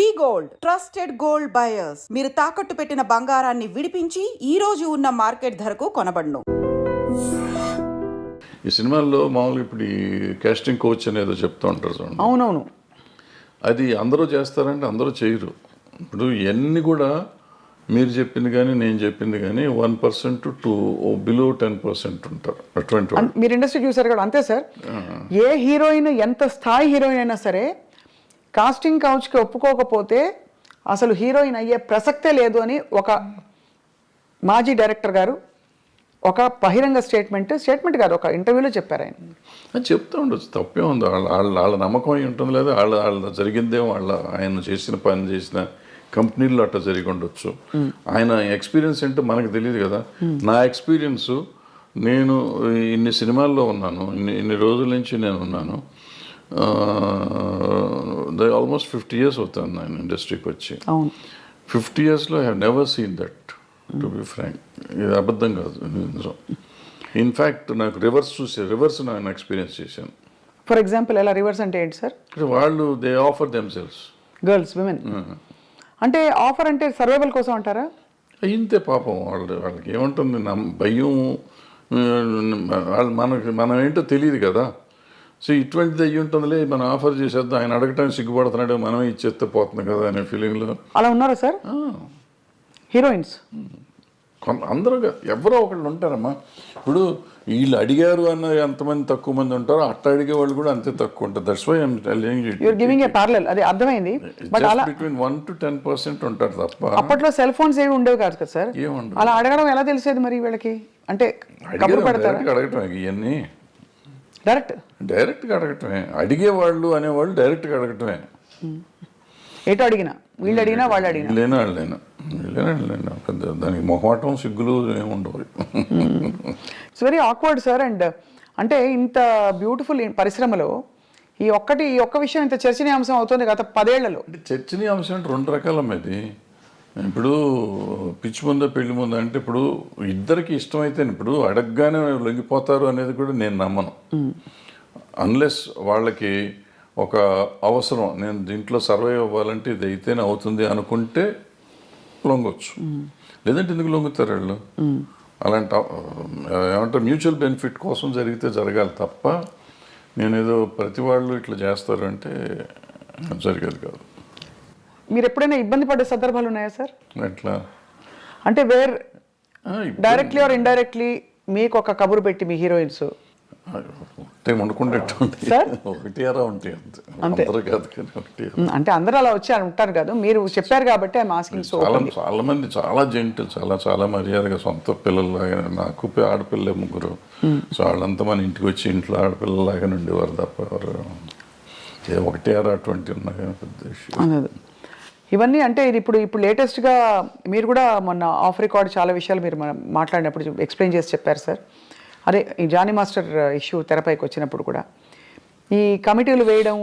V gold trusted gold buyers. మీరు తాకట్టు పెట్టిన బంగారాన్ని విడిపించి ఈ రోజు ఉన్న మార్కెట్ ధరకు కొనబడును. ఈ సినిమాల్లో మామూలుగా ఇప్పుడు ఈ కాస్టింగ్ కోచ్ అనేదో చెప్తూ ఉంటారు చూడండి. అవునవును. అది అందరూ చేస్తారంటే అందరూ చేయరు. ఇప్పుడు ఇవన్నీ కూడా మీరు చెప్పింది కానీ నేను చెప్పింది కానీ one percent to below ten percent ఉంటారు. అటువంటి మీరు ఇండస్ట్రీ చూసారు కదా అంతే సార్. ఏ హీరోయిన్ ఎంత స్థాయి హీరోయిన్ అయినా సరే కాస్టింగ్ కౌచ్కి ఒప్పుకోకపోతే అసలు హీరోయిన్ అయ్యే ప్రసక్తే లేదు అని ఒక మాజీ డైరెక్టర్ గారు ఒక బహిరంగ స్టేట్మెంట్ స్టేట్మెంట్ కాదు ఒక ఇంటర్వ్యూలో చెప్పారు ఆయన. చెప్తూ ఉండొచ్చు తప్పే ఉంది. వాళ్ళ వాళ్ళ వాళ్ళ నమ్మకం అయి ఉంటుంది లేదా వాళ్ళ వాళ్ళ జరిగిందే వాళ్ళ ఆయన చేసిన పని చేసిన కంపెనీల్లో అట్లా జరిగి ఉండొచ్చు. ఆయన ఎక్స్పీరియన్స్ ఏంటో మనకు తెలియదు కదా. నా ఎక్స్పీరియన్స్ నేను ఇన్ని సినిమాల్లో ఉన్నాను ఇన్ని ఇన్ని రోజుల నుంచి నేను ఉన్నాను. ఆల్మోస్ట్ ఫిఫ్టీ ఇయర్స్ అవుతాను నేను ఇండస్ట్రీకి వచ్చి ఫిఫ్టీ ఇయర్స్లో I have never seen that to be frank ఇది అబద్ధం కాదు నిజం. ఇన్ఫ్యాక్ట్ నాకు రివర్స్ చూసే రివర్స్ నేను ఎక్స్పీరియన్స్ చేశాను. ఫర్ ఎగ్జాంపుల్ ఎలా రివర్స్ అంటే ఏంటి సార్? వాళ్ళు they offer them sells girls women అంటే ఆఫర్ అంటే సర్వైవల్ కోసం అంటారా? ఇంతే పాపం వాళ్ళు వాళ్ళకి ఏముంటుంది భయం వాళ్ళు మనకి మనం ఏంటో తెలియదు కదా. సో ఇటువంటిది అయ్యి ఉంటుందిలే మనం ఆఫర్ చేసేద్దాం ఆయన అడగటానికి సిగ్గుపడుతున్నాడు మనం ఇచ్చేస్తే పోతుంది కదా అనే ఫీలింగ్లో. అలా ఉన్నారా సార్? హీరోయిన్స్. కొంత అందరూ ఎవరో ఒకళ్ళు ఉంటారమ్మా. ఇప్పుడు వీళ్ళు అడిగారు అన్న ఎంతమంది తక్కువ మంది ఉంటారో అట్ట అడిగే వాళ్ళు కూడా అంతే తక్కువ ఉంటారు. That's why giving a parallel అది అర్థమైంది. బట్ అలా between one to ten percent ఉంటారు తప్ప. అప్పట్లో సెల్ ఫోన్స్ ఏవి ఉండేవి కాదు కదా సార్. అలా అడగడం ఎలా తెలిసేది మరి వీళ్ళకి? అంటే కబురు పెడతారా? అడగటమే ఇవన్నీ డైరెక్ట్. డైరెక్ట్గా అడగటమే అడిగేవాళ్ళు అనేవాళ్ళు డైరెక్ట్గా అడగటమే ఏటో అడిగినా? వీళ్ళు అడిగినా వాళ్ళు అడిగినా? వాళ్ళైనా పెద్ద దానికి మొహమాటం సిగ్గులు ఏముండవు it's very awkward sir. And అంటే ఇంత బ్యూటిఫుల్ పరిశ్రమలో ఈ ఒక్కటి ఈ ఒక్క విషయం ఇంత చర్చనీయాంశం అవుతుంది గత పదేళ్ళలో. అంటే చర్చనీయాంశం అంటే రెండు రకాలమ్మ ఇది. ఇప్పుడు పిచ్చి ముందో పెళ్ళి ముందో అంటే ఇప్పుడు ఇద్దరికి ఇష్టమైతే ఇప్పుడు అడగగానే లొంగిపోతారు అనేది కూడా నేను నమ్మను. అన్లెస్ వాళ్ళకి ఒక అవసరం నేను దీంట్లో సర్వైవ్ అవ్వాలంటే ఇది అయితేనే అవుతుంది అనుకుంటే లొంగొచ్చు. లేదంటే ఎందుకు లొంగుతారు వాళ్ళు? అలాంటి ఏమంటారు మ్యూచువల్ బెనిఫిట్ కోసం జరిగితే జరగాలి తప్ప నేనేదో ప్రతి వాళ్ళు ఇట్లా చేస్తారు అంటే జరిగేది కాదు. మీరు ఎప్పుడైనా ఇబ్బంది పడ్డ సందర్భాలు ఉన్నాయా సార్? ఎట్లా? అంటే వేర్ ఆ, డైరెక్ట్లీ ఆర్ ఇండైరెక్ట్లీ మీకు ఒక కబురు పెట్టి మీ హీరోయిన్స్? ఒకటే ఉంటాయి అంతే. కాదు కానీ. అంటే అందరూ అలా వచ్చి ఉంటారు కదా. మీరు చెప్పారు కాబట్టి ఐ ఆస్కింగ్ సో చాలా మంది చాలా జెంట్ చాలా చాలా మర్యాదగా సొంత పిల్లల్లాగా నాకు ఆడపిల్లలే ముగ్గురు. సో వాళ్ళంతా మన ఇంటికి వచ్చి ఇంట్లో ఆడపిల్లలాగా ఉండేవారు తప్ప ఎవరు ఒకటి అటువంటి ఉన్నా కానీ పెద్ద issue. ఇవన్నీ అంటే ఇది ఇప్పుడు ఇప్పుడు లేటెస్ట్గా మీరు కూడా మొన్న ఆఫ్ రికార్డ్ చాలా విషయాలు మీరు మాట్లాడినప్పుడు ఎక్స్ప్లెయిన్ చేసి చెప్పారు సార్. అదే ఈ జానీ మాస్టర్ ఇష్యూ తెరపైకి వచ్చినప్పుడు కూడా. ఈ కమిటీలు వేయడం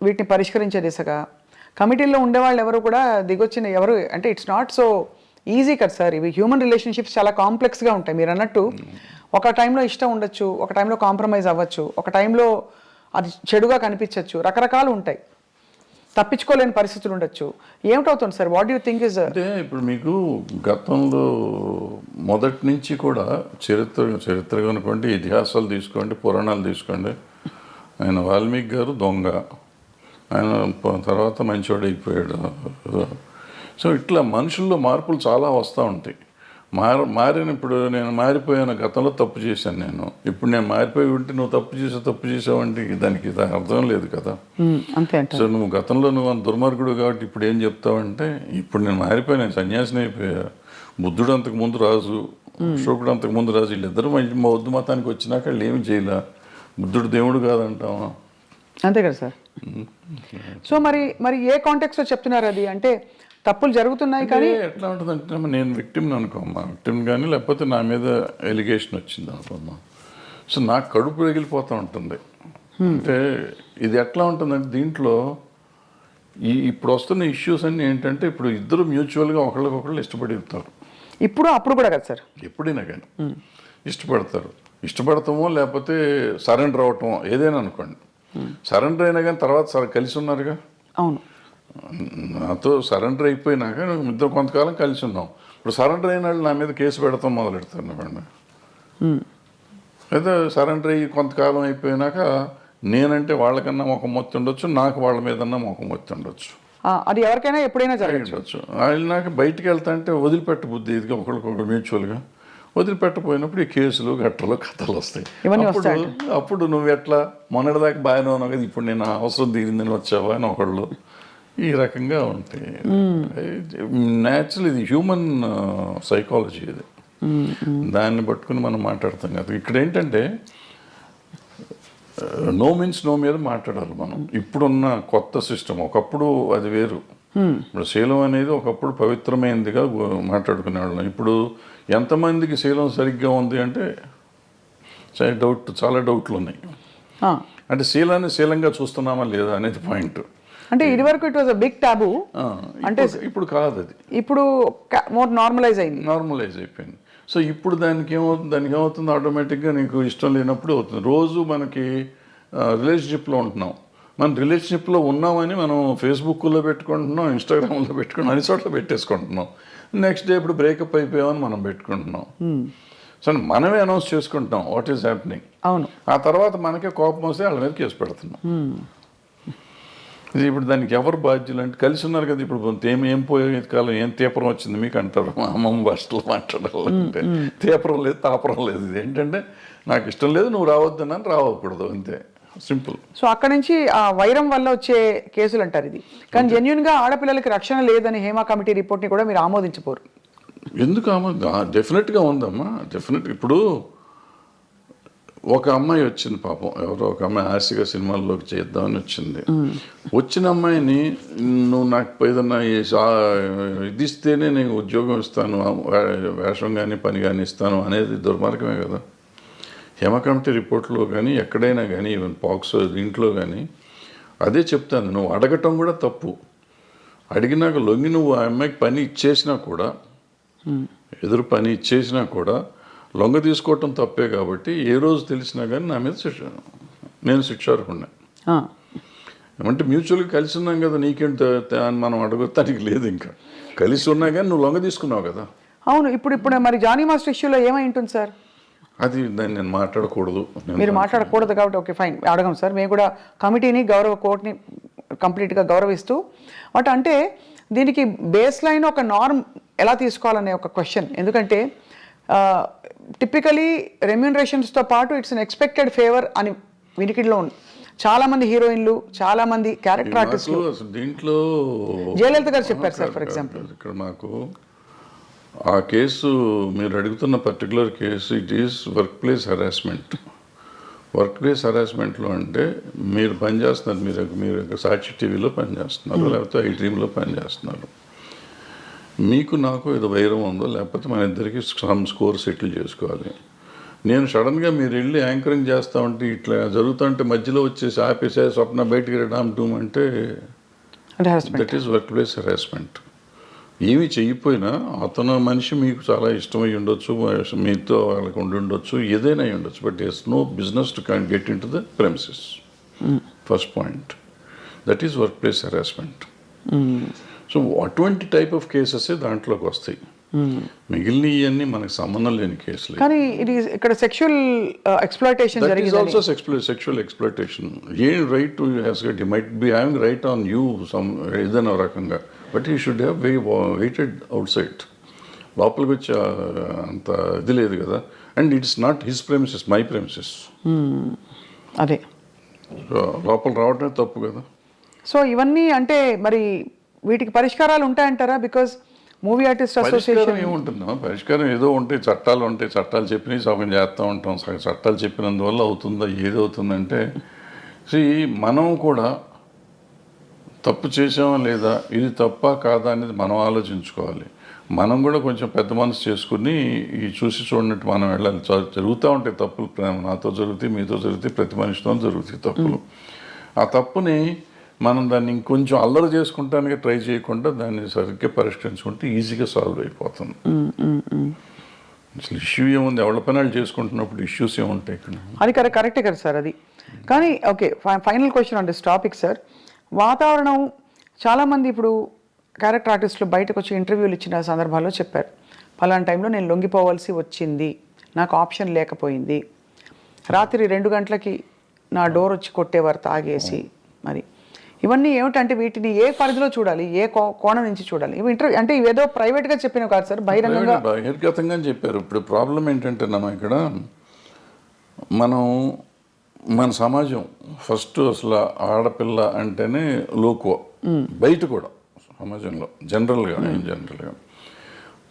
వీటిని పరిష్కరించే దిశగా కమిటీల్లో ఉండేవాళ్ళు ఎవరు కూడా దిగొచ్చిన ఎవరు అంటే ఇట్స్ నాట్ సో ఈజీ కదా సార్. ఇవి హ్యూమన్ రిలేషన్షిప్స్ చాలా కాంప్లెక్స్గా ఉంటాయి. మీరు అన్నట్టు ఒక టైంలో ఇష్టం ఉండొచ్చు ఒక టైంలో కాంప్రమైజ్ అవ్వచ్చు ఒక టైంలో అది చెడుగా కనిపించవచ్చు రకరకాలు ఉంటాయి. తప్పించుకోలేని పరిస్థితులు ఉండొచ్చు. ఏమిటవుతుంది sir? What you think is అంటే ఇప్పుడు మీకు గతంలో మొదటి నుంచి కూడా చరిత్ర చరిత్ర కనుకోండి ఇతిహాసాలు తీసుకోండి పురాణాలు తీసుకోండి. ఆయన వాల్మీకి గారు దొంగ. ఆయన తర్వాత మంచివాడు అయిపోయాడు సో ఇట్లా మనుషుల్లో మార్పులు చాలా వస్తూ ఉంటాయి. మార మారిన ఇప్పుడు నేను మారిపోయాను గతంలో తప్పు చేశాను నేను. ఇప్పుడు నేను మారిపోయి ఉంటే నువ్వు తప్పు చేసావు తప్పు చేసావంటే దానికి దాని అర్థం లేదు కదా. సో నువ్వు గతంలో నువ్వు అంత దుర్మార్గుడు కాబట్టి ఇప్పుడు ఏం చెప్తావంటే ఇప్పుడు నేను మారిపోయాను నేను సన్యాసిని అయిపోయా. బుద్ధుడు అంతకు ముందు రాజు అశోకుడు అంతకు ముందు రాజు వీళ్ళిద్దరూ మంచి బౌద్ధ మతానికి వచ్చినాక వాళ్ళు ఏమి చేయలే. బుద్ధుడు దేవుడు కాదంటావా? అంతే కదా సార్. సో మరి మరి ఏ కాంటెక్స్లో చెప్తున్నారు అది? అంటే తప్పులు జరుగుతున్నాయి కానీ ఎట్లా ఉంటుందంటే నేను విక్టిమ్ అనుకోమ్మా. విక్టిమ్ కానీ లేకపోతే నా మీద ఎలిగేషన్ వచ్చింది అనుకోమ్మా. సో నాకు కడుపు రగిలిపోతూ ఉంటుంది. అంటే ఇది ఎట్లా ఉంటుందంటే దీంట్లో ఈ ఇప్పుడు వస్తున్న ఇష్యూస్ అన్నీ ఏంటంటే ఇప్పుడు ఇద్దరు మ్యూచువల్గా ఒకళ్ళకొకళ్ళు ఇష్టపడి ఇస్తారు ఇప్పుడు అప్పుడు కూడా కదా సార్? ఎప్పుడైనా కానీ ఇష్టపడతారు. ఇష్టపడతామో లేకపోతే సరెండర్ అవటమో ఏదైనా అనుకోండి. సరెండర్ అయినా కానీ తర్వాత సరే కలిసి ఉన్నారుగా? అవును. నాతో సరెండర్ అయిపోయినాక ఇద్దరు కొంతకాలం కలిసి ఉన్నాం ఇప్పుడు సరెండర్ అయిన వాళ్ళు నా మీద కేసు పెడతాం మొదలెడతాను అయితే సరెండర్ అయ్యి కొంతకాలం అయిపోయినాక నేనంటే వాళ్ళకన్నా మొఖం మొత్తి ఉండొచ్చు నాకు వాళ్ళ మీదన్నా మొఖం మొత్తి ఉండొచ్చు. అది ఎవరికైనా ఎప్పుడైనా జరగచ్చు. వాళ్ళు నాకు బయటికి వెళ్తా అంటే వదిలిపెట్ట బుద్ధి ఇదిగా ఒకరికొకరు మ్యూచువల్గా. వదిలిపెట్టపోయినప్పుడు ఈ కేసులు గట్టలు కథలు వస్తాయి. అప్పుడు నువ్వు ఎట్లా మొన్నటిదాకా బాగానే ఉన్నావు కదా ఇప్పుడు నేను అవసరం తీరిందని వచ్చావా అని ఒకళ్ళు. ఈ రకంగా ఉంటాయి. న్యాచురల్ ఇది హ్యూమన్ సైకాలజీ ఇది. దాన్ని పట్టుకుని మనం మాట్లాడతాం కదా. ఇక్కడ ఏంటంటే నో మీన్స్ నో మీద మాట్లాడాలి మనం. ఇప్పుడున్న కొత్త సిస్టమ్ ఒకప్పుడు అది వేరు. ఇప్పుడు శీలం అనేది ఒకప్పుడు పవిత్రమైనదిగా మాట్లాడుకునేవాళ్ళం ఇప్పుడు ఎంతమందికి శీలం సరిగ్గా ఉంది అంటే చాలా డౌట్ చాలా డౌట్లు ఉన్నాయి. అంటే శీలాన్ని శీలంగా చూస్తున్నామా లేదా అనేది పాయింట్. అంటే ఇది వరకు it was a big taboo అంటే ఇప్పుడు కాదు అది. ఇప్పుడు మోర్ నార్మలైజ్ అయింది. నార్మలైజ్ అయిపోయింది. సో ఇప్పుడు దానికి ఏమవుతుంది దానికి ఏమవుతుంది? ఆటోమేటిక్గా నీకు ఇష్టం లేనప్పుడు అవుతుంది. రోజు మనకి రిలేషన్షిప్లో ఉంటున్నాం. మన రిలేషన్షిప్లో ఉన్నామని మనం ఫేస్బుక్లో పెట్టుకుంటున్నాం ఇన్స్టాగ్రామ్లో పెట్టుకుంటున్నాం అన్ని చోట్ల పెట్టేసుకుంటున్నాం. నెక్స్ట్ డే ఇప్పుడు బ్రేకప్ అయిపోయామని మనం పెట్టుకుంటున్నాం. సో మనమే అనౌన్స్ చేసుకుంటున్నాం వాట్ ఈస్ హ్యాపెనింగ్ అవును. ఆ తర్వాత మనకే కోపం వస్తే వాళ్ళ మీద కేసు పెడుతున్నాం. ఇది ఇప్పుడు దానికి ఎవరు బాధ్యులు అంటే కలిసి ఉన్నారు కదా ఇప్పుడు ఏం ఏం పోయే కాలం ఏం తీపరం వచ్చింది మీకు అంటారు. మా అమ్మమ్మ భాషలో మాట్లాడాలంటే తీపరం లేదు తాపరం లేదు. ఇది ఏంటంటే నాకు ఇష్టం లేదు నువ్వు రావద్దనని రావకూడదు అంతే. సింపుల్. సో అక్కడ నుంచి ఆ వైరం వల్ల వచ్చే కేసులు అంటారు ఇది. కానీ జెన్యున్గా ఆడపిల్లలకి రక్షణ లేదని హేమా కమిటీ రిపోర్ట్ని కూడా మీరు ఆమోదించపోరు ఎందుకు అమ్మ డెఫినెట్గా ఉందమ్మా. డెఫినెట్ ఇప్పుడు ఒక అమ్మాయి వచ్చింది పాపం. ఎవరో ఒక అమ్మాయి ఆశగా సినిమాల్లోకి చేద్దామని వచ్చింది. వచ్చిన అమ్మాయిని నువ్వు నాకు ఏదన్నా ఇది ఇస్తేనే నేను ఉద్యోగం ఇస్తాను వేషం కానీ పని కానీ ఇస్తాను అనేది దుర్మార్గమే కదా. హేమ కమిటీ రిపోర్ట్లో కానీ ఎక్కడైనా కానీ ఈవెన్ పాక్స్ దీంట్లో కానీ అదే చెప్తాను. నువ్వు అడగటం కూడా తప్పు. అడిగినాక లొంగి నువ్వు ఆ అమ్మాయికి పని ఇచ్చేసినా కూడా ఎదురు పని ఇచ్చేసినా కూడా లొంగ తీసుకోవటం తప్పే కాబట్టి ఏ రోజు తెలిసినా కానీ నా మీద శిక్ష నేను శిక్షార్హుడిని ఏమంటే మ్యూచువల్గా కలిసి ఉన్నాం కదా నీకేంటి అని మనం అడగొత్తానికి లేదు ఇంకా. కలిసి ఉన్నా కానీ నువ్వు లొంగ తీసుకున్నావు కదా. అవును ఇప్పుడు ఇప్పుడు మరి జానీ మాస్టర్ ఇష్యూలో ఏమై ఉంటుంది సార్? అది దాన్ని నేను మాట్లాడకూడదు. మీరు మాట్లాడకూడదు కాబట్టి ఓకే ఫైన్ అడగం సార్. మేము కూడా కమిటీని గౌరవ కోర్టుని కంప్లీట్గా గౌరవిస్తూ బట్ అంటే దీనికి బేస్ లైన్ ఒక నార్మ్ ఎలా తీసుకోవాలనే ఒక క్వశ్చన్. ఎందుకంటే టిపికలీ రెమ్యూనరేషన్స్తో పాటు ఇట్స్ అన్ ఎక్స్పెక్టెడ్ ఫేవర్ అని వినికిడిలో ఉంది. చాలామంది హీరోయిన్లు చాలామంది క్యారెక్టర్ ఆర్టిస్టులు. దీంట్లో జయలలిత గారు చెప్పారు సార్ ఫర్ ఎగ్జాంపుల్ ఇక్కడ మాకు ఆ కేసు మీరు అడుగుతున్న particular case it is workplace harassment workplace హెరాస్మెంట్లో అంటే మీరు పనిచేస్తున్నారు మీరు మీరు సాక్షి టీవీలో పనిచేస్తున్నారు లేకపోతే ఐ డ్రీమ్లో పనిచేస్తున్నారు. మీకు నాకు ఏదో వైరం ఉందో లేకపోతే మన ఇద్దరికి సమ్ స్కోర్ సెటిల్ చేసుకోవాలి. నేను సడన్గా మీరు వెళ్ళి యాంకరింగ్ చేస్తా ఉంటే ఇట్లా జరుగుతుంటే మధ్యలో వచ్చేసి ఆపేసే స్వప్న బయటికి రామ్ టూమ్ అంటే that is workplace harassment ఏమి చెయ్యిపోయినా అతను మనిషి మీకు చాలా ఇష్టమై ఉండొచ్చు మీతో వాళ్ళకి ఉండి ఉండొచ్చు ఏదైనా ఉండొచ్చు. But as no business to can get into the premises first point that is workplace harassment so అటువంటి టైప్ ఆఫ్ కేసెస్ దాంట్లోకి వస్తాయి. మిగిలిన ఇవన్నీ మనకు సంబంధం లేని కేసులు. కానీ ఇది ఇక్కడ సెక్షువల్ ఎక్స్ప్లాయిటేషన్ జరిగింది ఆల్సో సెక్షువల్ ఎక్స్ప్లోటేషన్ ఏం right to has got might be having right on you some ఏదైనా రకంగా. బట్ ఈ should have very waited outside లోపలికి వచ్చి ఆ, అంత ఇది లేదు కదా. And it's not his premises my premises అదే. లోపల రావటమే తప్పు కదా. సో ఇవన్నీ అంటే మరి వీటికి పరిష్కారాలు ఉంటాయంటారా? బికాస్ మూవీ ఆర్టిస్ట్ అసోసియేషన్ ఏముంటుందా? పరిష్కారం ఏదో ఉంటాయి చట్టాలు ఉంటాయి చట్టాలు చెప్పినవి సగం చేస్తూ ఉంటాం. సగం చట్టాలు చెప్పినందువల్ల అవుతుందా ఏది అవుతుందంటే సి మనం కూడా తప్పు చేసామా లేదా? ఇది తప్ప కాదా అనేది మనం ఆలోచించుకోవాలి. మనం కూడా కొంచెం పెద్ద మనసు చేసుకుని ఈ చూసి చూడనట్టు మనం వెళ్ళాలి. జరుగుతూ ఉంటాయి తప్పులు. ప్రేమ నాతో జరుగుతాయి మీతో జరుగుతాయి ప్రతి మనిషితో జరుగుతాయి తప్పులు. ఆ తప్పుని మనం దాన్ని ఇంకొంచెం అల్లరి చేసుకుంటానికి ట్రై చేయకుండా దాన్ని సరిగ్గా పరిష్కరించుకుంటే ఈజీగా సాల్వ్ అయిపోతుంది. అసలు ఇష్యూ ఏముంది? ఎవరి పని వాళ్ళు చేసుకుంటున్నప్పుడు ఇష్యూస్ ఏముంటాయి ఇక్కడ? అది కరెక్ట్ కరెక్టే కదా సార్ అది. కానీ okay final question this topic sir. వాతావరణం చాలామంది ఇప్పుడు క్యారెక్టర్ ఆర్టిస్టులు బయటకు వచ్చి ఇంటర్వ్యూలు ఇచ్చిన సందర్భాల్లో చెప్పారు. పలానా టైంలో నేను లొంగిపోవాల్సి వచ్చింది. నాకు ఆప్షన్ లేకపోయింది. రాత్రి రెండు గంటలకి నా డోర్ వచ్చి కొట్టేవారు తాగేసి మరి. ఇవన్నీ ఏమిటంటే వీటిని ఏ పరిధిలో చూడాలి? ఏ కోణం నుంచి చూడాలి? ఇవి ఇంటర్వ్యూ అంటే ఇవేదో ప్రైవేట్గా చెప్పినవి కాదు సార్ బహిరంగంగా. బహిర్గతంగా చెప్పారు. ఇప్పుడు ప్రాబ్లం ఏంటంటే మనం ఇక్కడ మనం మన సమాజం ఫస్ట్ అసలు ఆడపిల్ల అంటేనే లోకువ. బయట కూడా సమాజంలో జనరల్గా జనరల్గా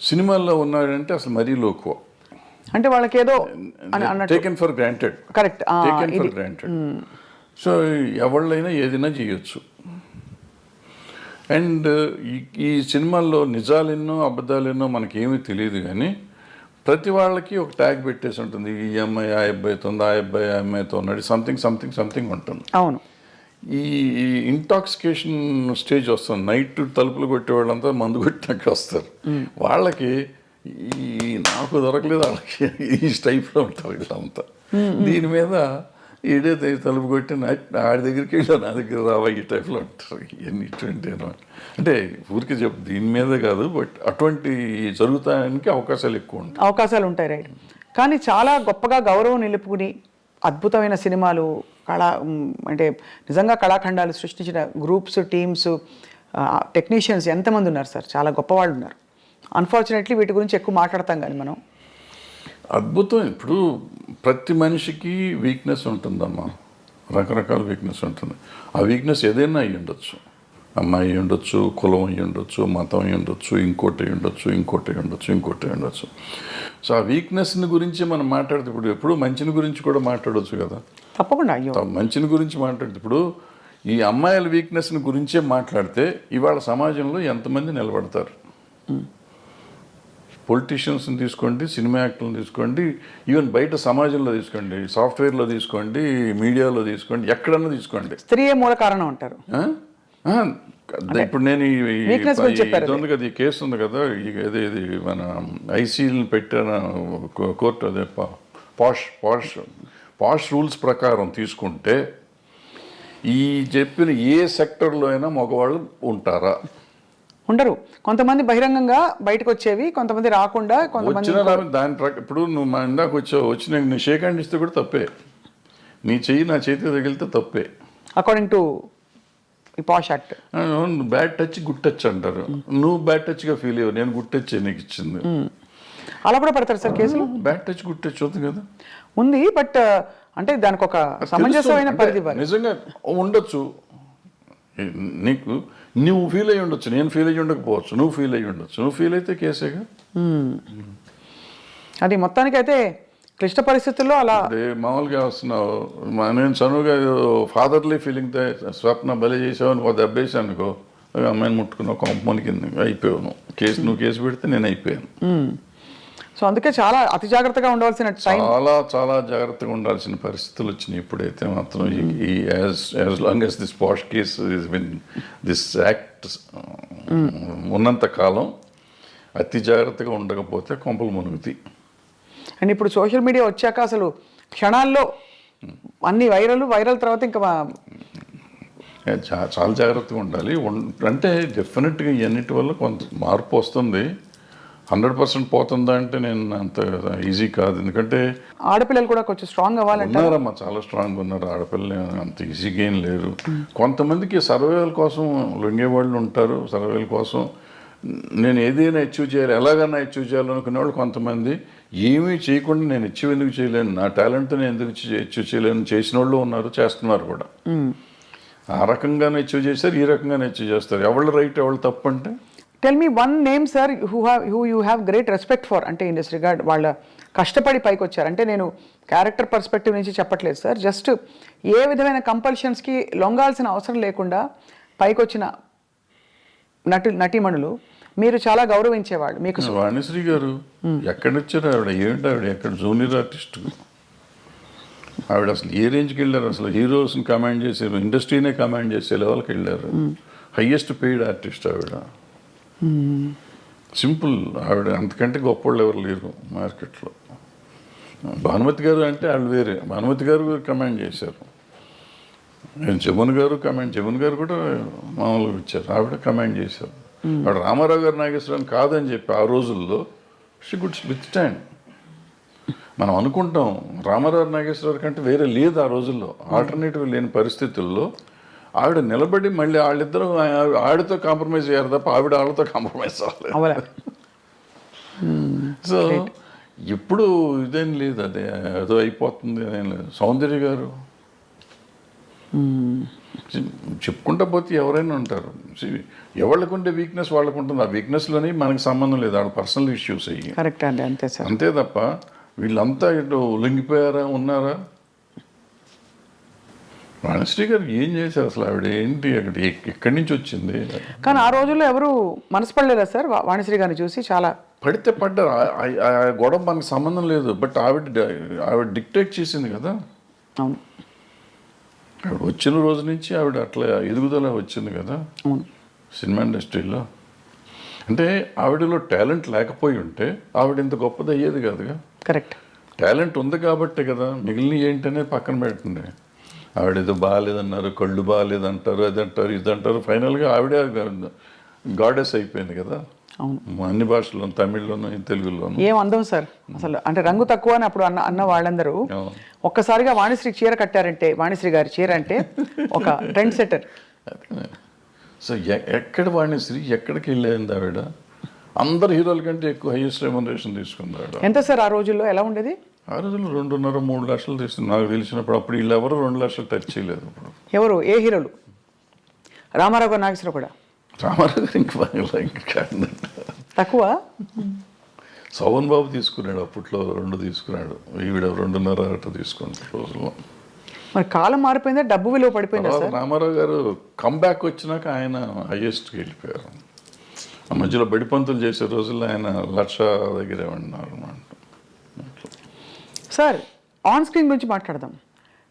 సినిమాల్లో ఉన్నాడంటే అసలు మరీ లోకువ. అంటే వాళ్ళకి ఏదో taken for granted correct taken for granted so ఎవళ్ళైనా ఏదైనా చేయొచ్చు. అండ్ ఈ సినిమాల్లో నిజాలెన్నో అబద్ధాలెన్నో మనకేమీ తెలియదు కానీ ప్రతి వాళ్ళకి ఒక ట్యాగ్ పెట్టేసి ఉంటుంది. ఈ అమ్మాయి ఆ అబ్బాయితో ఉంది ఆ అబ్బాయి ఆ అమ్మాయితో ఉన్నాడు. సంథింగ్ సంథింగ్ సంథింగ్ ఉంటుంది. అవును. ఈ ఇంటాక్సికేషన్ స్టేజ్ వస్తుంది. నైట్ తలుపులు కొట్టే వాళ్ళంతా మందు కొట్టినాక వస్తారు. వాళ్ళకి ఈ నాకు దొరకలేదు వాళ్ళకి. ఈ టైప్లో ఉంటారు వీళ్ళంతా. దీని మీద ఈడే తలుపు కొట్టి ఆడి దగ్గరికి వెళ్ళా నా దగ్గర రావా ఈ టైప్లో ఉంటారు. ఇవన్నీ ఇటువంటి అంటే ఊరికి చెప్పు దీని మీద కాదు బట్ అటువంటి జరుగుతానికి అవకాశాలు ఎక్కువ ఉంటాయి. అవకాశాలు ఉంటాయి రైట్. కానీ చాలా గొప్పగా గౌరవం నిలుపుకుని అద్భుతమైన సినిమాలు కళా అంటే నిజంగా కళాఖండాలు సృష్టించిన గ్రూప్స్ టీమ్స్ టెక్నీషియన్స్ ఎంతమంది ఉన్నారు సార్? చాలా గొప్ప వాళ్ళు ఉన్నారు. అన్ఫార్చునేట్లీ వీటి గురించి ఎక్కువ మాట్లాడతాం కానీ మనం. అద్భుతం. ఇప్పుడు ప్రతి మనిషికి వీక్నెస్ ఉంటుందమ్మా. రకరకాల వీక్నెస్ ఉంటుంది. ఆ వీక్నెస్ ఏదైనా అయి ఉండొచ్చు. అమ్మాయి అయి ఉండొచ్చు కులం అయి ఉండొచ్చు మతం అయి ఉండొచ్చు ఇంకోటి ఉండొచ్చు ఇంకోటి ఉండొచ్చు ఇంకోటి ఉండొచ్చు. సో ఆ వీక్నెస్ని గురించి మనం మాట్లాడితే ఇప్పుడు ఎప్పుడు మంచిని గురించి కూడా మాట్లాడొచ్చు కదా. తప్పకుండా అయ్యో. మంచిని గురించి మాట్లాడితే ఇప్పుడు ఈ అమ్మాయిల వీక్నెస్ని గురించే మాట్లాడితే ఇవాళ సమాజంలో ఎంతమంది నిలబడతారు? పొలిటీషియన్స్ని తీసుకోండి సినిమా యాక్టర్లను తీసుకోండి ఈవెన్ బయట సమాజంలో తీసుకోండి సాఫ్ట్వేర్లో తీసుకోండి మీడియాలో తీసుకోండి ఎక్కడన్నా తీసుకోండి. స్త్రీయే మూల కారణం అంటారు? ఇప్పుడు నేను ఇది ఉంది కదా ఈ కేసు ఉంది కదా ఇది ఇది మన ఐసీలు పెట్టిన కోర్టు అదే పాష్ పాష్ పాష్ రూల్స్ ప్రకారం తీసుకుంటే ఈ చెప్పిన ఏ సెక్టర్లో అయినా మగవాళ్ళు ఉంటారా? ఉండరు. కొంతమంది బహిరంగంగా బయటకు వచ్చేవి కొంతమంది రాకుండా కొంతమంది వచ్చిన దాని ఇప్పుడు నువ్వు మా ఇందాక వచ్చావు వచ్చి నేను షేక్ హ్యాండ్ ఇస్తే కూడా తప్పే. నీ చెయ్యి నా చేతికి తగిలితే తప్పే. According to POSH act. Bad touch good touch అంటారు. నువ్వు బ్యాడ్ టచ్గా ఫీల్ అయ్యావు నేను గుడ్ టచ్ నీకు ఇచ్చింది? అలా కూడా పెడతారు సార్ కేసులు? బ్యాడ్ టచ్ గుడ్ టచ్ అవుతుంది కదా. ఉంది బట్ అంటే దానికి ఒక సమంజసమైన. పరిధి నిజంగా ఉండొచ్చు. నీకు నువ్వు ఫీల్ అయ్యి ఉండొచ్చు నేను ఫీల్ అయ్యి ఉండకపోవచ్చు. నువ్వు ఫీల్ అయ్యి ఉండొచ్చు. నువ్వు ఫీల్ అయితే కేసేగా? అది మొత్తానికైతే క్లిష్ట పరిస్థితుల్లో అలా అదే మామూలుగా వస్తున్నావు. నేను చనువుగా ఫాదర్లీ ఫీలింగ్తో స్వప్న బలి చేసావు అనుకో ఆ అమ్మాయిని ముట్టుకున్న కొంపమని కింద అయిపోయావు కేసు నువ్వు కేసు పెడితే నేను అయిపోయాను. సో అందుకే చాలా అతి జాగ్రత్తగా ఉండవలసిన టైం చాలా చాలా జాగ్రత్తగా ఉండాల్సిన పరిస్థితులు వచ్చినాయి ఇప్పుడైతే మాత్రం. ఈ- as as long as this POSH case been this act ఉన్నంత కాలం అతి జాగ్రత్తగా ఉండకపోతే కొంపలు మునుగుతాయి. అండ్ ఇప్పుడు సోషల్ మీడియా వచ్చాక అసలు క్షణాల్లో అన్ని వైరల్ వైరల్ తర్వాత ఇంకా చాలా జాగ్రత్తగా ఉండాలి. అంటే డెఫినెట్గా ఇవన్నిటి వల్ల కొంత మార్పు వస్తుంది. హండ్రెడ్ పర్సెంట్ పోతుందా అంటే నేను అంత ఈజీ కాదు. ఎందుకంటే ఆడపిల్లలు కూడా కొంచెం స్ట్రాంగ్ అవ్వాలంటే ఉన్నారమ్మా చాలా స్ట్రాంగ్ ఉన్నారు. ఆడపిల్లలు అంత ఈజీగా ఏం లేరు కొంతమందికి సర్వేల కోసం లొంగే వాళ్ళు ఉంటారు. సర్వేల కోసం నేను ఏదైనా అచీవ్ చేయాలి ఎలాగైనా అచీవ్ చేయాలనుకునే వాళ్ళు కొంతమంది. ఏమీ చేయకుండా నేను అచీవ్ ఎందుకు చేయలేను? నా టాలెంట్ నేను ఎందుకు అచీవ్ చేయలేను? చేసిన వాళ్ళు ఉన్నారు చేస్తున్నారు కూడా. ఆ రకంగానే అచీవ్ చేస్తారు ఈ రకంగానే అచీవ్ చేస్తారు. ఎవళ్ళు రైట్ ఎవళ్ళు తప్పు అంటే tell me one name sir who have who you have great respect for అంటే ఇన్ దిస్ రిగార్డ్ వాళ్ళ కష్టపడి పైకి వచ్చారు. అంటే నేను క్యారెక్టర్ పర్స్పెక్టివ్ నుంచి చెప్పట్లేదు సార్ జస్ట్ ఏ విధమైన కంపల్షన్స్కి లొంగాల్సిన అవసరం లేకుండా పైకి వచ్చిన నటి నటీమణులు మీరు చాలా గౌరవించేవాళ్ళు. మీకు వాణిశ్రీ గారు ఎక్కడ వచ్చారు? ఆవిడ ఏమిటి? ఆవిడ ఎక్కడ జూనియర్ ఆర్టిస్ట్? ఆవిడ అసలు ఏ రేంజ్కి వెళ్ళారు? అసలు హీరోస్ని కమాండ్ చేసారు ఇండస్ట్రీనే కమాండ్ చేసే లెవెల్కి వెళ్ళారు. హయ్యెస్ట్ పెయిడ్ ఆర్టిస్ట్ ఆవిడ. సింపుల్ ఆవిడ అంతకంటే గొప్పవాళ్ళు ఎవరు లేరు మార్కెట్లో. భానుమతి గారు అంటే వాళ్ళు వేరే. భానుమతి గారు కమాండ్ చేశారు. నేను జగన్ గారు కమెంట్ జగన్ గారు కూడా మామూలుగా ఇచ్చారు. ఆవిడ కమెంట్ చేశారు. ఆవిడ రామారావు గారు నాగేశ్వరరావు కాదని చెప్పి ఆ రోజుల్లో షీ గుడ్ విత్ స్టాండ్ మనం అనుకుంటాం రామారావు నాగేశ్వరరావు కంటే వేరే లేదు ఆ రోజుల్లో. ఆల్టర్నేటివ్ లేని పరిస్థితుల్లో ఆవిడ నిలబడి మళ్ళీ వాళ్ళిద్దరూ ఆవిడతో కాంప్రమైజ్ అయ్యారు తప్ప ఆవిడ వాళ్ళతో కాంప్రమైజ్ అవ్వలేదు. సో ఇప్పుడు ఇదేం లేదు అదే ఏదో అయిపోతుంది అదేం లేదు. సౌందర్య గారు. చెప్పుకుంటా పోతే ఎవరైనా ఉంటారు. ఎవరికి ఉండే వీక్నెస్ వాళ్ళకు ఉంటుంది. ఆ వీక్నెస్లోని మనకి సంబంధం లేదు. వాళ్ళ పర్సనల్ ఇష్యూస్ అయ్యి. కరెక్ట్ అండి. అంతే సార్. అంతే తప్ప వీళ్ళంతా ఇటు లొంగిపోయారా ఉన్నారా? వాణిశ్రీ గారు ఏం చేశారు అసలు? ఆవిడ ఏంటి? అక్కడ ఎక్- ఎక్కడి నుంచి వచ్చింది? కానీ ఆ రోజుల్లో ఎవరు మనసు పడలేదా సార్? వాణిశ్రీ గారిని చూసి చాలా పడితే పడ్డారు. ఆ గొడవ మనకు సంబంధం లేదు. బట్ ఆవిడ ఆవిడ డిక్టేట్ చేసింది కదా? అవును. ఆవిడ వచ్చిన రోజు నుంచి ఆవిడ అట్లా ఎదుగుదల వచ్చింది కదా? అవును. సినిమా ఇండస్ట్రీలో. అంటే ఆవిడలో టాలెంట్ లేకపోయి ఉంటే ఆవిడ ఇంత గొప్పది అయ్యేది కాదుగా? కరెక్ట్. టాలెంట్ ఉంది కాబట్టే కదా. మిగిలిన ఏంటనే పక్కన పెట్టండి. ఆవిడ ఏదో బాగాలేదన్నారు కళ్ళు బాగాలేదంటారు అది అంటారు ఇది అంటారు ఫైనల్గా ఆవిడే గాడెస్ అయిపోయింది కదా. అవును. అన్ని భాషల్లో తమిళ్ళోను తెలుగులోను. ఏం అందం సార్? అసలు అంటే రంగు తక్కువ అని అప్పుడు అన్న అన్న వాళ్ళందరూ. ఒక్కసారిగా వాణిశ్రీ చీర కట్టారంటే వాణిశ్రీ గారి చీర అంటే ఒక ట్రెండ్ సెటర్. సో ఎక్కడ స్త్రీ ఎక్కడికి వెళ్ళేది ఆవిడ? అందరు హీరోల కంటే ఎక్కువ హైయెస్ట్ రెమ్యునరేషన్ తీసుకుంది ఎంత సార్ ఆ రోజుల్లో? ఎలా ఉండేది? ఆ రోజుల్లో రెండున్నర మూడు లక్షలు తీసుకుంది నాకు తెలిసినప్పుడు అప్పుడు వీళ్ళు ఎవరు రెండు లక్షలు టచ్ చేయలేదు ఎవరు? ఏ హీరోలు? రామారావు గారు నాగేశ్వరరావు కూడా? రామారావు గారు ఇంక. తక్కువ? శోభన్ బాబు తీసుకున్నాడు అప్పట్లో రెండు తీసుకున్నాడు. ఈవిడ రెండున్నర అట్లా తీసుకున్న రోజుల్లో. మరి కాలం మారిపోయిందా? డబ్బు విలువ పడిపోయిందా రామారావు గారు కంబ్యాక్ వచ్చినాక ఆయన హైయెస్ట్కి వెళ్ళిపోయారు. ఆ మధ్యలో బడిపంతులు చేసే రోజుల్లో ఆయన లక్ష దగ్గరే ఉన్నారు అన్నమాట. సార్ ఆన్ స్క్రీన్ గురించి మాట్లాడదాం.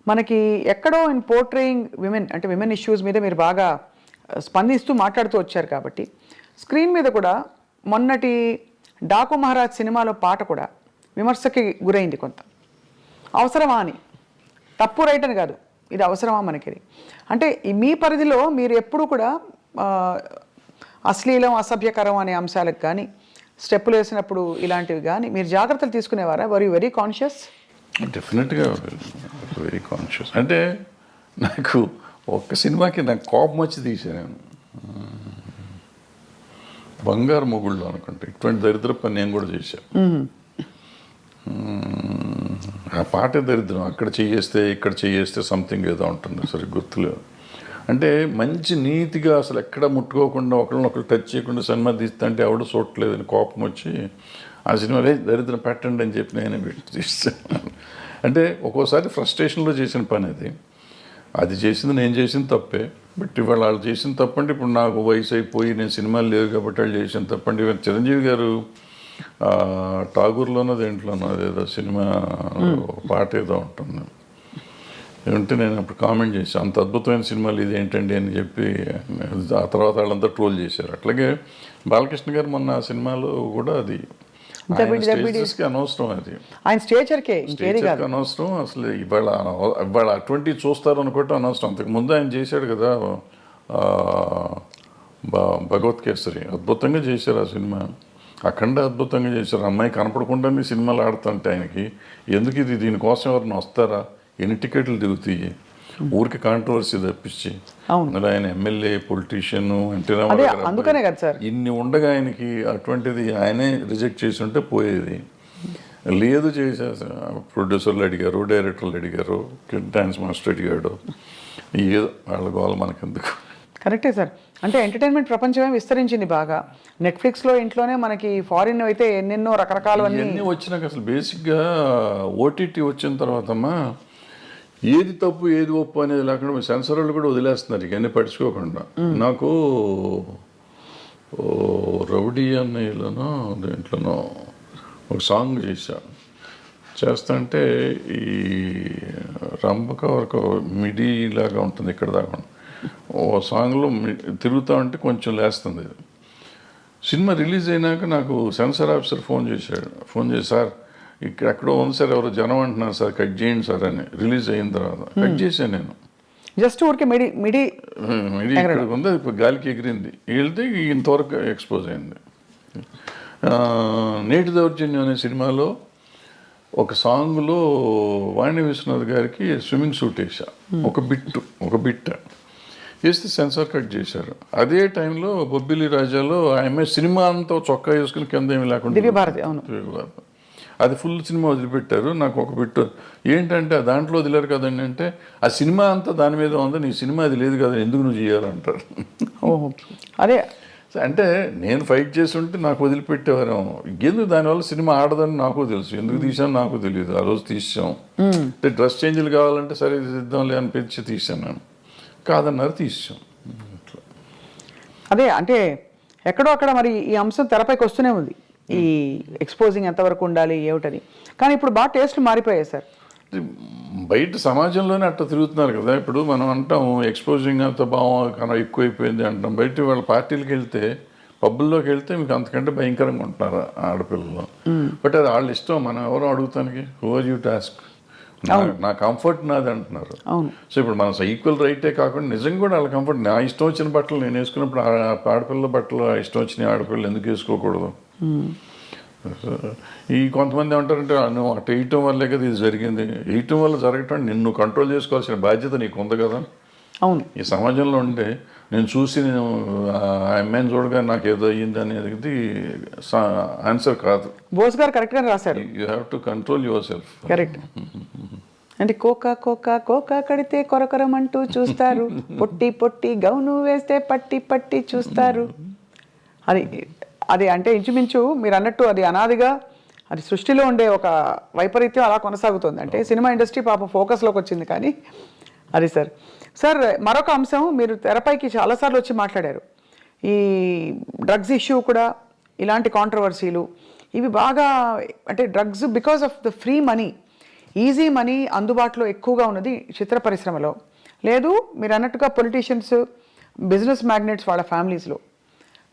మనకి ఎక్కడో ఇన్ పోర్ట్రేయింగ్ విమెన్ అంటే విమెన్ ఇష్యూస్ మీద మీరు బాగా uh, స్పందిస్తూ మాట్లాడుతూ వచ్చారు కాబట్టి స్క్రీన్ మీద కూడా మొన్నటి డాకు మహారాజ్ సినిమాలో పాట కూడా విమర్శకి గురైంది కొంత. అవసరమా అని. తప్పు రైట్ అని కాదు. ఇది అవసరమా మనకి అంటే మీ పరిధిలో మీరు ఎప్పుడు కూడా uh, అశ్లీలం అసభ్యకరం అనే అంశాలకు కానీ స్టెప్పులు వేసినప్పుడు ఇలాంటివి కానీ మీరు జాగ్రత్తలు తీసుకునేవారా? వర్ యూ వెరీ కాన్షియస్ డెఫినెట్గా వెరీ కాన్షియస్ అంటే నాకు ఒక్క సినిమాకి నాకు కోపం వచ్చి తీసాను బంగారు మొగుళ్ళు అనుకుంటా ఇటువంటి దరిద్ర పని నేను కూడా చేశాను. ఆ పాటే దరిద్రం అక్కడ చేయేస్తే ఇక్కడ చేయేస్తే సంథింగ్ ఏదో ఉంటుంది. సరే గుర్తులేదు. అంటే మంచి నీతిగా అసలు ఎక్కడ ముట్టుకోకుండా ఒకరినొకరు టచ్ చేయకుండా సినిమా తీస్తుంటే ఎవడు చూడట్లేదని కోపం వచ్చి ఆ సినిమా "రేయ్, దరిద్రం పెట్టండి అని చెప్పి నేనే పెట్టి తీస్తాను అంటే ఒక్కోసారి ఫ్రస్ట్రేషన్లో చేసిన పని అది. అది చేసింది నేను చేసిన తప్పే. బట్ ఇవాళ వాళ్ళు చేసిన తప్పంటే ఇప్పుడు నాకు వయసు అయిపోయి నేను సినిమాలు లేవు కాబట్టి వాళ్ళు చేసిన తప్పండి. ఇవాళ చిరంజీవి గారు ఠాగూర్లోనో దేంట్లోనో అదేదో సినిమా పాట ఏదో ఉంటుంది. ఉంటే నేను అప్పుడు కామెంట్ చేశాను అంత అద్భుతమైన సినిమాలు ఇది ఏంటండి అని చెప్పి ఆ తర్వాత వాళ్ళంతా ట్రోల్ చేశారు. అట్లాగే బాలకృష్ణ గారు మొన్న ఆ సినిమాలో కూడా అది. అనవసరం అది. ఆయన స్టేచర్కే అనవసరం. అసలు ఇవాళ ఇవాళ అటువంటి చూస్తారు అనుకోవటం అనవసరం. అంతకు ముందు ఆయన చేశాడు కదా భగవత్ కేసరి. అద్భుతంగా చేశారు ఆ సినిమా. అఖండ అద్భుతంగా చేశారు. అమ్మాయి కనపడకుండానే సినిమాలు ఆడుతుంటే ఆయనకి. ఎందుకు ఇది దీనికోసం ఎవరైనా వస్తారా? ఎన్ని టికెట్లు దిగుతాయి ఊరికి కాంట్రవర్సీ తప్పించి. అవును. అందులో ఆయన ఎమ్మెల్యే పొలిటీషియన్ గారి అందుకనే కదా సార్. ఇన్ని ఉండగా ఆయనకి అటువంటిది ఆయనే రిజెక్ట్ చేసి ఉంటే పోయేది. లేదు చేసే ప్రొడ్యూసర్లు అడిగారు డైరెక్టర్లు అడిగారు డాన్స్ మాస్టర్ అడిగాడు. ఏదో వాళ్ళ గోల మనకెందుకు? కరెక్టే సార్. అంటే ఎంటర్టైన్మెంట్ ప్రపంచమే విస్తరించింది బాగా. నెట్ఫ్లిక్స్లో ఇంట్లోనే మనకి ఫారిన్ అయితే ఎన్నెన్నో రకరకాలవన్నీ ఇవన్నీ వచ్చినాక అసలు బేసిక్గా ఓటీటీ వచ్చిన తర్వాతమ్మా ఏది తప్పు ఏది ఒప్పు అనేది లేకుండా సెన్సర్ వాళ్ళు కూడా వదిలేస్తున్నారు. ఇవన్నీ పట్టించుకోకుండా. నాకు ఓ రౌడీ అన్నయ్యలోనో దేంట్లోనో ఒక సాంగ్ చేశా. చేస్తుంటే ఈ రంపక వరకు మిడి లాగా ఉంటుంది ఇక్కడ దాకా. ఓ సాంగ్లో మి- తిరుగుతా ఉంటే కొంచెం లేస్తుంది. సినిమా రిలీజ్ అయినాక నాకు సెన్సార్ ఆఫీసర్ ఫోన్ చేశాడు. ఫోన్ చేసి సార్ ఇక్కడ ఎక్కడో ఉంది సార్ ఎవరో జనం అంటున్నారు సార్ కట్ చేయండి సార్ అని. రిలీజ్ అయిన తర్వాత. కట్ చేశాను నేను. జస్ట్ ఊరికే మిడి మిడి ఇది ఇక్కడ ఉంది అది గాలికి ఎగిరింది. వెళ్తే ఇంతవరకు ఎక్స్పోజ్ అయింది. నేటి దౌర్జన్యం అనే సినిమాలో ఒక సాంగ్లో వాణి విశ్వనాథ్ గారికి స్విమ్మింగ్ సూట్ వేసా ఒక బిట్టు ఒక బిట్ వేస్తే సెన్సార్ కట్ చేశారు. అదే టైంలో బొబ్బిలి రాజాలో ఆమె సినిమా అంతా చొక్కా వేసుకుని కింద ఏమి లేకుండా దివ్యభారతి, అవును. దివ్యభారతి. అది ఫుల్ సినిమా వదిలిపెట్టారు నాకు ఒక బిట్టు. ఏంటంటే ఆ దాంట్లో వదిలేరు కదండి అంటే ఆ సినిమా అంతా దాని మీద ఉంది నీ సినిమా అది లేదు కదా ఎందుకు నువ్వు చేయాలంటారు. ఓహో. అదే. అంటే నేను ఫైట్ చేసి ఉంటే నాకు వదిలిపెట్టేవారు ఎందుకు దానివల్ల సినిమా ఆడదని నాకు తెలుసు. ఎందుకు తీసాను నాకు తెలియదు. ఆ రోజు తీసాం అంటే డ్రెస్ చేంజ్లు కావాలంటే సరే తీద్దాంలే అనిపించి తీసాను నేను. కాదన్నారు తీసాం అదే అంటే ఎక్కడో అక్కడ మరి ఈ అంశం తెరపైకి వస్తూనే ఉంది. ఈ ఎక్స్పోజింగ్ ఎంతవరకు ఉండాలి ఏమిటని. కానీ ఇప్పుడు బాగా టేస్ట్లు మారిపోయాయి సార్. బయట సమాజంలోనే అట్లా తిరుగుతున్నారు కదా. ఇప్పుడు మనం అంటాం ఎక్స్పోజింగ్ అంత భావం కన్నా ఎక్కువైపోయింది అంటాం. బయట వాళ్ళ పార్టీలకు వెళ్తే పబ్బుల్లోకి వెళ్తే మీకు అంతకంటే భయంకరంగా ఉంటున్నారు ఆడపిల్లలు. బట్ అది వాళ్ళ ఇష్టం మనం ఎవరో అడుగుతానికి? Who are you to ask నా కంఫర్ట్ నాది అంటున్నారు. సో ఇప్పుడు మన ఈక్వల్ రైటే కాకుండా నిజంగా కూడా వాళ్ళ కంఫర్ట్ నా ఇష్టం వచ్చిన బట్టలు నేను వేసుకున్నప్పుడు ఆ ఆడపిల్ల బట్టలు ఇష్టం వచ్చిన ఆడపిల్లలు ఎందుకు వేసుకోకూడదు? ఈ కొంతమంది ఏమంటారంటే "ఆ, నువ్వు అటు వేయటం వల్లే కదా ఇది జరిగింది. వేయటం వల్ల జరగటం నిన్ను కంట్రోల్ చేసుకోవాల్సిన బాధ్యత నీకు ఉంది కదా. అవును. ఈ సమాజంలో ఉంటే నేను చూసి నేను ఆ అమ్మాయిని చూడగా నాకు ఏదో అయ్యింది అనేది ఆన్సర్ కాదు. బోస్ గారు కరెక్ట్గా రాశారు. You have to control yourself correct అంటే కోక కోక కోక కడితే కొరకొరమంటూ చూస్తారు. పొట్టి పొట్టి గౌను వేస్తే పట్టి పట్టి చూస్తారు. అది అది అంటే ఇంచుమించు మీరు అన్నట్టు అది అనాదిగా అది సృష్టిలో ఉండే ఒక వైపరీత్యం అలా కొనసాగుతుంది. అంటే సినిమా ఇండస్ట్రీ పాపం ఫోకస్లోకి వచ్చింది కానీ అది సార్. సార్ మరొక అంశం మీరు తెరపైకి చాలాసార్లు వచ్చి మాట్లాడారు. ఈ డ్రగ్స్ ఇష్యూ కూడా ఇలాంటి కాంట్రవర్సీలు ఇవి బాగా అంటే drugs because of the free money easy money అందుబాటులో ఎక్కువగా ఉన్నది చిత్ర పరిశ్రమలో. లేదు మీరు అన్నట్టుగా పొలిటీషియన్స్ బిజినెస్ మ్యాగ్నెట్స్ వాళ్ళ ఫ్యామిలీస్లో.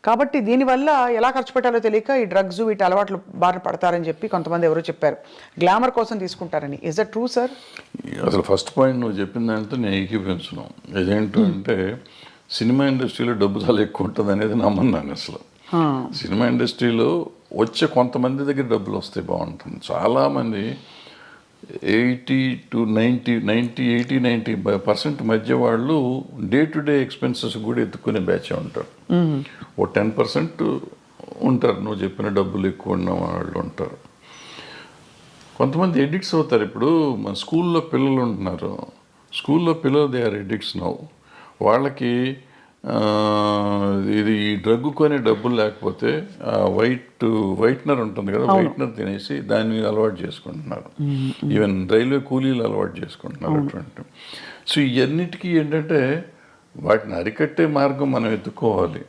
కాబట్టి దీనివల్ల ఎలా ఖర్చు పెట్టాలో తెలియక ఈ డ్రగ్స్ వీటి అలవాట్లు బారిన పడతారని చెప్పి కొంతమంది ఎవరో చెప్పారు. గ్లామర్ కోసం తీసుకుంటారని. ఇస్ దట్ ట్రూ సార్ అసలు ఫస్ట్ పాయింట్ నువ్వు చెప్పిందంటే నేను ఏకీపించను ఇదేంటంటే సినిమా ఇండస్ట్రీలో డబ్బు చాలా ఎక్కువ ఉంటుంది అనేది నమ్మన్నాను అసలు. సినిమా ఇండస్ట్రీలో వచ్చే కొంతమంది దగ్గర డబ్బులు వస్తే బాగుంటుంది. చాలామంది eighty to ninety ninety eighty ninety percent మధ్య వాళ్ళు డే టు డే ఎక్స్పెన్సెస్ కూడా ఎత్తుకునే బ్యాచ్ ఉంటారు. ఓ టెన్ పర్సెంట్ ఉంటారు. నువ్వు చెప్పిన డబ్బులు ఎక్కువ ఉన్న వాళ్ళు ఉంటారు. కొంతమంది ఎడిక్ట్స్ అవుతారు. ఇప్పుడు మన స్కూల్లో పిల్లలు ఉంటున్నారు. స్కూల్లో పిల్లలు దే ఆర్ ఎడిక్ట్స్ నవ్వు వాళ్ళకి ఇది ఈ డ్రగ్ కొనే డబ్బులు లేకపోతే వైట్ వైట్నర్ ఉంటుంది కదా వైట్నర్ తినేసి దాన్ని అలవాటు చేసుకుంటున్నారు. ఈవెన్ రైల్వే కూలీలు అలవాటు చేసుకుంటున్నారు అటువంటి. సో ఇవన్నిటికీ ఏంటంటే వాటిని అరికట్టే మార్గం మనం ఎత్తుకోవాలి